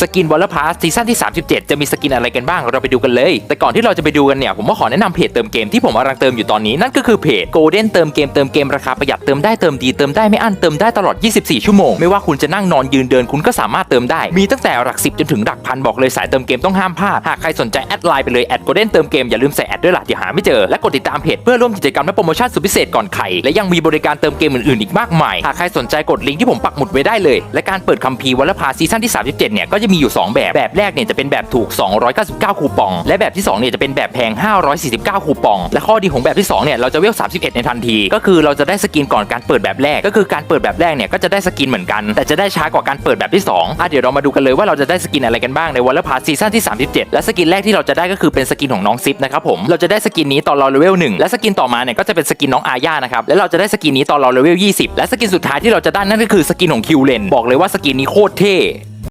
สกินวอลเลอร์พาสซีซั่นที่ 37 จะมีสกินอะไรกันบ้างเราไปดูกันเลย แต่ก่อนที่เราจะไปดูกันเนี่ยผมก็ขอแนะนำเพจเติมเกมที่ผมกำลังเติมอยู่ตอนนี้นั่นก็คือเพจ Golden เติมเกมเติมเกมราคาประหยัดเติมได้เติมดีเติมได้ไม่อั้นเติมได้ตลอด 24 ชั่วโมง ไม่ว่าคุณจะนั่งนอนยืนเดินคุณก็สามารถเติมได้ มีตั้งแต่หลักสิบจนถึงหลักพันบอกเลยสายเติมเกมต้องห้ามพลาดหากใครสนใจแอดไลน์ไปเลยแอด Golden เติมเกมอย่าลืมใส่แอดด้วยล่ะเดี๋ยวหาไม่เจอและกดติดตามเพจเพื่อร่วมกิจกรรมและโปรโมชั่นสุดพิเศษก่อนใครและยังมีบริการเติมเกมอื่นๆอีกมากมายหากใครสนใจกดลิงก์ที่ผมปักหมุดไว้ได้เลย และการเปิดคัมภีร์วอลเลพาซีซั่นที่ 37 เนี่ยก็จะมีอยู่ 2 แบบ แบบแรกเนี่ยจะเป็นแบบถูก 299 คูปอง และแบบที่2เนี่ยจะเป็นแบบแพง 549 คูปอง และข้อดีของแบบที่2เนี่ยเราจะเวล 31 ในทันที ก็คือเราจะได้สกินก่อนการเปิดแบบแรก ก็คือการเปิดแบบแรกเนี่ยก็จะได้สกินเหมือนกัน แต่จะได้ช้ากว่าการเปิดแบบที่2อะเดี๋ยวเรามาดูกันเลยว่าเราจะได้สกินอะไรกันบ้างในวอลเลพาซีซั่นที่ 37 และสกินแรกที่เราจะได้ก็คือเป็นสกินของน้องซิปนะครับผมเราจะได้สกินนี้ตอนเราเลเวล1และสกินต่อมาเนี่ยก็จะเป็นสกินน้องอาญานะครับและเราจะได้สกินนี้ตอนเราเลเวล20 และสกินสุดท้ายที่เราจะได้นั่นก็คือสกินของคิวเลนบอกเลยว่าสกินนี้โคตรเท่